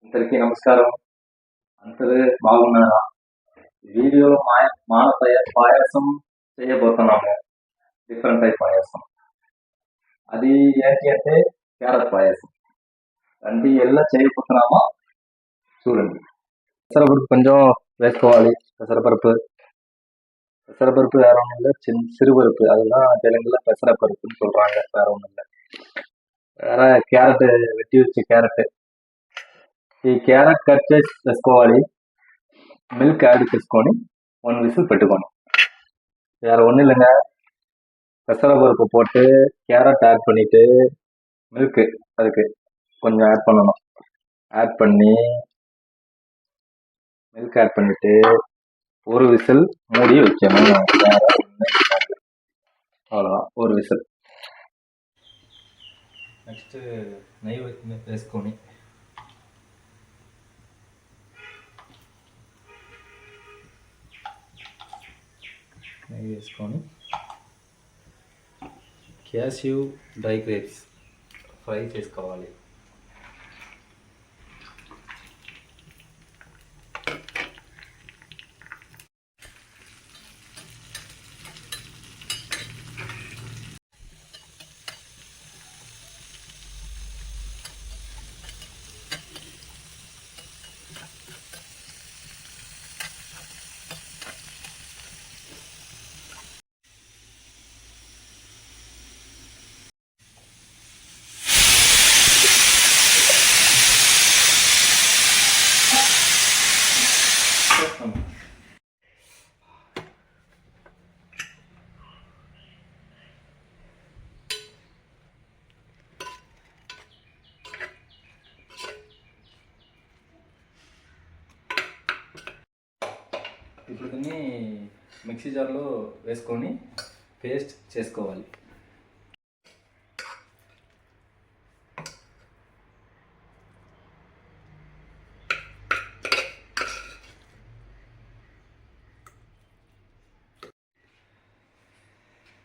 అందరికీ నమస్కారం అందరూ బాగున్నారా ఈ వీడియోలో మాయ మాన పాయ- పాయసం చేయబోతున్నాము డిఫరెంట్ టైప్ పాయసం అది ఏంటి అంటే క్యారెట్ పాయసం అంటే ఎలా చేయబోతున్నామో చూడండి పెసరపరుపు కొంచెం వేసుకోవాలి పెసరపరుపు பெசரப்பருப்பு வேற ஒன்றும் இல்லை சின் சிறுபருப்பு அதுதான் தெலுங்குல பெசரப்பருப்புன்னு சொல்றாங்க வேற ஒன்றும் இல்லை వేరే క్యారెట్ వెట్టి వచ్చే క్యారెట్ ఈ క్యారెట్ కట్ చేసి వేసుకోవాలి మిల్క్ యాడ్ చేసుకొని ஒன் விசில் பெட்டுக்கணும் வேற ஒன்றும் இல்லைங்க பெசரப்பருப்பு போட்டு கேரட் ஆட் பண்ணிட்டு மில்க்கு அதுக்கு கொஞ்சம் ஆட் பண்ணணும் ஆட் பண்ணி மில்க் ஆட் பண்ணிட்டு ஒரு விசில் மூடி வைக்கணும் வேற ஒன்றும் இருக்காது அவ்வளோதான் ஒரு விசில் నెక్స్ట్ నెయ్యి వేసుకొని నెయ్యి వేసుకొని క్యాష్యూ డ్రై గ్రేప్స్ ఫ్రై చేసుకోవాలి ఇప్పుడు దీన్ని మిక్సీ జార్లో వేసుకొని పేస్ట్ చేసుకోవాలి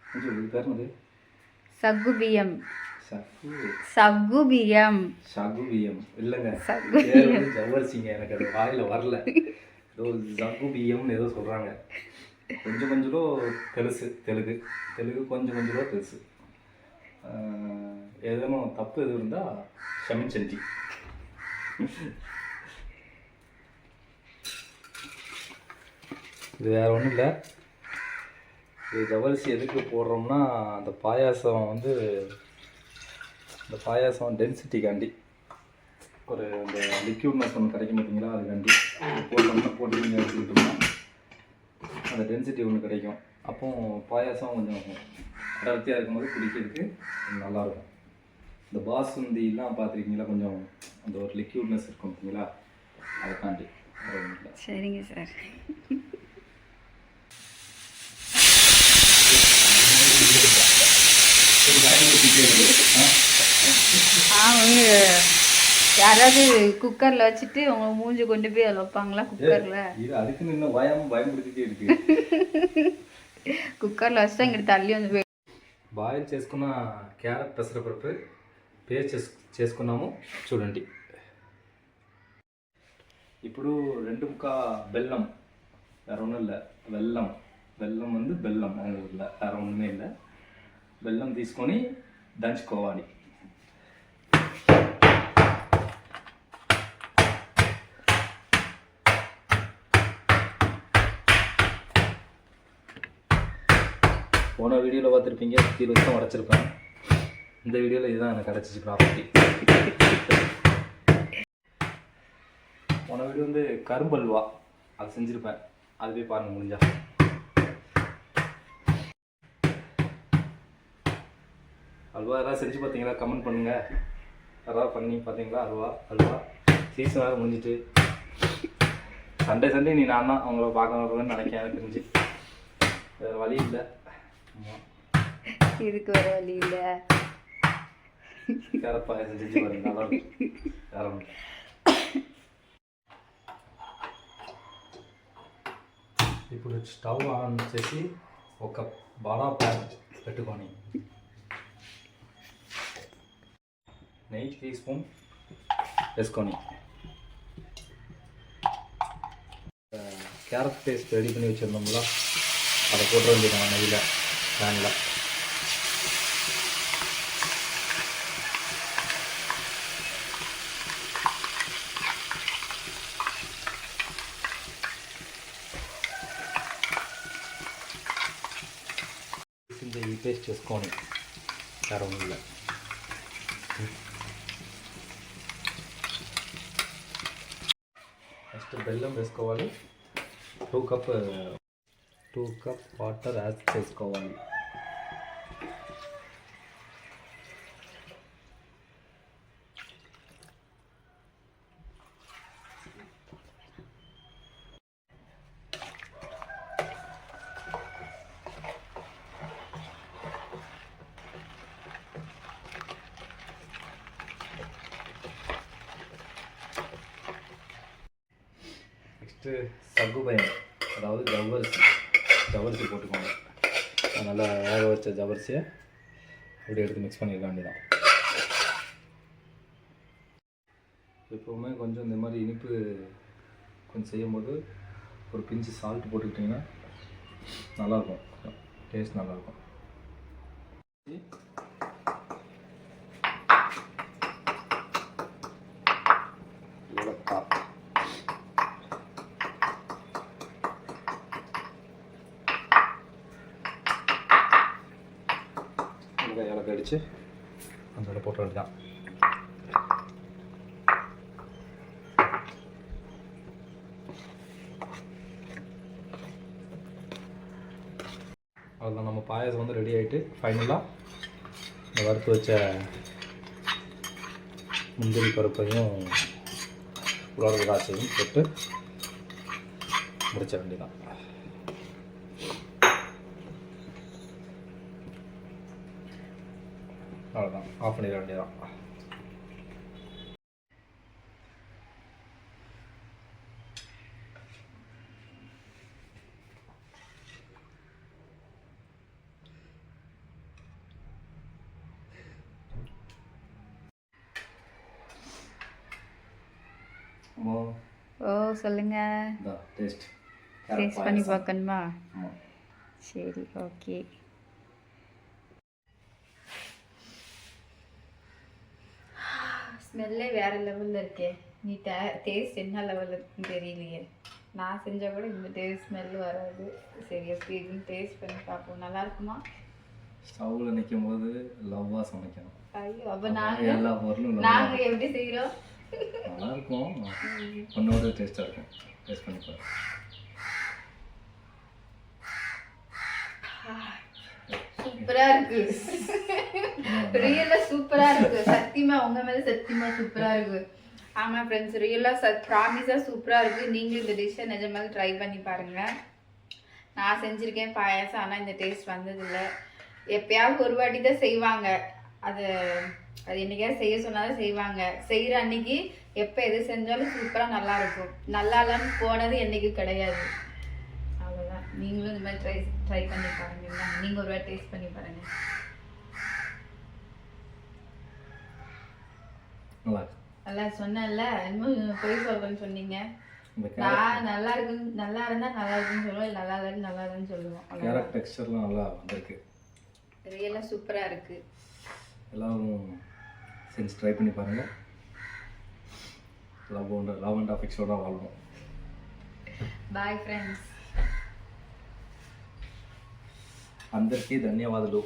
కొంచెం ఇది పేరు మరి சக்கு பியம் சக்கு சக்கு பியம் சகு பியம் இல்லைங்க சகு பேர் வந்து ஜவ்வரிசிங்க எனக்கு அது வாயில வரல ஏதோ ஜகு பியம்னு ஏதோ சொல்றாங்க కొంచెం కొంచెంలో తెలుసు తెలుగు తెలుగు కొంచెం కొంచెంలో తెలుసు ఆ, ఏదైనా తప్పు ఎదురు ఉందా క్షమించండి இது வேற ஒன்றும் இல்லை இது ஜவ்வரிசி எதுக்கு போடுறோம்னா அந்த பாயாசம் வந்து இந்த பாயாசம் டென்சிட்டிக்காண்டி ஒரு அந்த லிக்யூட்னஸ் ஒன்று கிடைக்கும் பார்த்தீங்களா அதுக்காண்டி இது போட்டோம்னா போட்டு நீங்கள் எடுத்துக்கிட்டோம்னா அந்த டென்சிட்டி ஒன்று கிடைக்கும். அப்போ பாயாசம் கொஞ்சம் அடர்த்தியாக இருக்கும்போது குடிக்கிறதுக்கு நல்லாயிருக்கும். இந்த பாசுந்திலாம் பார்த்துருக்கீங்களா? கொஞ்சம் அந்த ஒரு லிக்யூட்னஸ் இருக்கும் பார்த்தீங்களா அதுக்காண்டி. சரிங்க சார். அவங்க யாராவது குக்கர்ல வச்சுட்டு அவங்க மூஞ்சி கொண்டு போய் அதில் வைப்பாங்களா குக்கர்ல அதுக்கு நின்று பயம் பயம் பிடிச்சிட்டே இருக்கு కుక్కర్లో వస్తే ఇంక తల్లి ఉంది బాయిల్ చేసుకున్న క్యారెట్ పెసరపప్పు పేస్ట్ చేసు చేసుకున్నాము చూడండి ఇప్పుడు రెండు ముక్క బెల్లం వేற ஒன்றும் இல்லை வெல்லம் வெல்லம் வந்து బెల్లం வேற ஒன்றுமே இல்லை బెల్లం తీసుకొని దంచుకోవాలి போன வீடியோவில் பார்த்துருப்பீங்க சுற்றி வருஷம் உடச்சிருப்பேன். இந்த வீடியோவில் இதுதான் எனக்கு கிடச்சிச்சு ப்ராப்பர்ட்டி போன வீடியோ வந்து கரும்பல்வா அது செஞ்சுருப்பேன். அது போய் பாருங்கள் முடிஞ்சா. அல்வா யாராவது செஞ்சு பார்த்தீங்களா? கமெண்ட் பண்ணுங்கள் யாராவது பண்ணி பார்த்தீங்களா? அல்வா அல்வா. சீசன் வேறு முடிஞ்சிட்டு. சண்டே சண்டே நீ நான் தான் அவங்கள பார்க்க வருவேன்னு நினைக்கிறேன் தெரிஞ்சு. வேறு வழி இல்லை. இதுக்கு வர வழி இல்லை. ఇప్పుడు స్టవ్ ఆన్ చేసి ఒక బడా ప్యాన్ పెట్టుకొని నెయ్యి టీ స్పూన్ వేసుకొని கேரட் பேஸ்ட் ரெடி பண்ணி வச்சுருந்தோம்ல அதை போட்டு வேண்டியதான் நெய்யில். దానిలో. ఈ పేస్ట్ చేసుకొని కరవుల్లో నెక్స్ట్ బెల్లం వేసుకోవాలి. Two cup two cup water add చేసుకోవాలి. நெக்ஸ்ட்டு சகுபயம் அதாவது ஜவ்வரிசி. ஜவ்வரிசி போட்டுக்கோங்க. நல்லா வேக வச்ச ஜவ்வரிசியை அப்படியே எடுத்து மிக்ஸ் பண்ணிக்க வேண்டியதான் எப்போவுமே கொஞ்சம் இந்த மாதிரி இனிப்பு கொஞ்சம் செய்யும்போது ஒரு பிஞ்சு சால்ட் போட்டுக்கிட்டிங்கன்னா நல்லாயிருக்கும். டேஸ்ட் நல்லாயிருக்கும். மிளகாய் எனக்கு அடித்து அதோட போட்ட வேண்டியதான் அதில் நம்ம பாயாசம் வந்து ரெடி ஆகிட்டு ஃபைனலாக இந்த வறுத்து வச்ச முந்திரி பருப்பையும் உலக திராட்சையும் போட்டு முடிச்ச வேண்டியதான் அவ்வளோதான் ஆஃப் பண்ணிட வேண்டியதான் ஓ சொல்லுங்க. டேஸ்ட் பண்ணி பார்க்கணுமா சரி ஓகே ஸ்மெல்லே வேற லெவலில் இருக்கே. நீ டே டேஸ்ட் என்ன லெவலில் இருக்குன்னு தெரியலையே. நான் செஞ்சால் கூட இந்த டேஸ்ட் ஸ்மெல் வராது. சரி எப்படி இருக்குன்னு டேஸ்ட் பண்ணி பார்ப்போம். நல்லா இருக்குமா? ஸ்டவ்வில் நிற்கும் போது லவ்வாக சமைக்கணும். ஐயோ அப்போ நாங்கள் எல்லா பொருளும் நாங்கள் எப்படி செய்கிறோம் நல்லா இருக்கும். டேஸ்ட்டாக இருக்கும். டேஸ்ட் பண்ணி பாரு. சூப்பரா இருக்கு. ரியலா சூப்பரா இருக்கு. சத்தியமா உங்க மேல சத்தியமா சூப்பரா இருக்கு. ஆமா ஃப்ரெண்ட்ஸ் ரியலா சத் ப்ராமிஸா சூப்பரா இருக்கு. நீங்களும் இந்த டிஷ்ஷை நிஜமாக ட்ரை பண்ணி பாருங்க. நான் செஞ்சிருக்கேன் பாயாசம் ஆனா இந்த டேஸ்ட் வந்ததில்லை. எப்பயாவது ஒரு வாட்டி தான் செய்வாங்க. அது அது என்னைக்காவது செய்ய சொன்னாலும் செய்வாங்க. செய்யற அன்னைக்கு எப்போ எது செஞ்சாலும் சூப்பரா நல்லா இருக்கும். நல்லா இல்லைன்னு போனது என்னைக்கு கிடையாது. அவ்வளோதான் நீங்களும் இந்த மாதிரி ட்ரை ட்ரை பண்ணி பாருங்க. நீங்கள் ஒரு வாட்டி டேஸ்ட் பண்ணி பாருங்க. நல்லா இருக்கு நல்லா சொன்னேன்ல இன்னும் பொய் சொல்றேன்னு சொன்னீங்க இந்த கேரட் நான் நல்லா இருக்குன்னு நல்லா இருந்தா நல்லா இருக்குன்னு சொல்லுவோம் இல்லை நல்லா இல்லைன்னு நல்லா இல்லைன்னு சொல்லுவோம் கேரட் டெக்ஸ்டர்லாம் நல்லா வந்திருக்கு ரியலாக சூப்பரா இருக்கு எல்லாரும் செஞ்சு ட்ரை பண்ணி பாருங்கள் லவ் அண்ட் லவ் அண்ட் அஃபெக்ஷனோட வாழ்வோம் బాయ్ ఫ్రెండ్స్ అందరికీ ధన్యవాదాలు